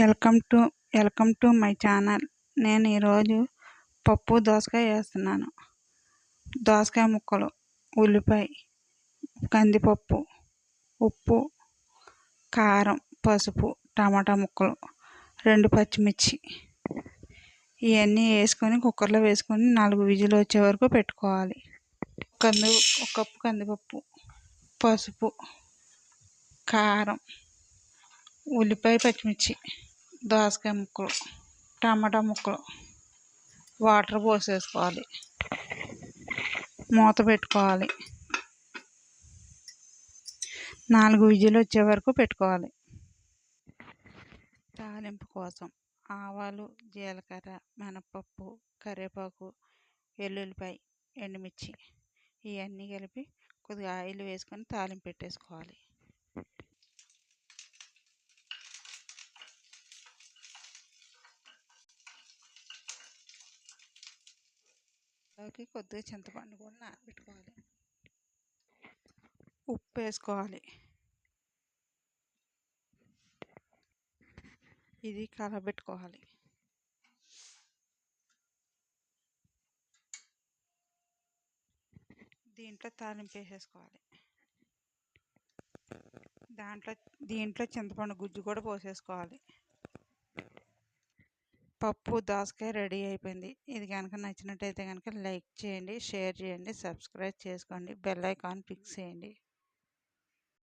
Welcome to welcome to my channel. నేను ఈరోజు పప్పు దోసకాయ వేస్తున్నాను దోసకాయ ముక్కలు ఉల్లిపాయ కందిపప్పు ఉప్పు కారం పసుపు టమాటా ముక్కలు రెండు పచ్చిమిర్చి. ఇవన్నీ వేసుకొని కుక్కర్లో వేసుకొని నాలుగు విజులు వచ్చే వరకు పెట్టుకోవాలి. కంది ఒక కప్పు కందిపప్పు పసుపు కారం ఉల్లిపాయ పచ్చిమిర్చి దోసకాయ ముక్కలు టమాటా ముక్కలు వాటర్ పోసేసుకోవాలి. మూత పెట్టుకోవాలి. నాలుగు విజులు వచ్చే వరకు పెట్టుకోవాలి. తాలింపు కోసం ఆవాలు జీలకర్ర మినపప్పు కరివేపాకు వెల్లుల్లిపాయ ఎండుమిర్చి ఇవన్నీ కలిపి కొద్దిగా ఆయిల్ వేసుకొని తాలింపు పెట్టేసుకోవాలి. అలాగే కొద్దిగా చింతపండు కూడా నానబెట్టుకోవాలి. ఉప్పు వేసుకోవాలి. ఇది కలబెట్టుకోవాలి. దీంట్లో తాలింపు వేసేసుకోవాలి. దాంట్లో దీంట్లో చింతపండు గుజ్జు కూడా పోసేసుకోవాలి. పప్పు దోసకాయ రెడీ అయిపోయింది. ఇది కనుక నచ్చినట్టయితే కనుక లైక్ చేయండి షేర్ చేయండి సబ్స్క్రైబ్ చేసుకోండి బెల్ ఐకాన్ ఫిక్స్ చేయండి.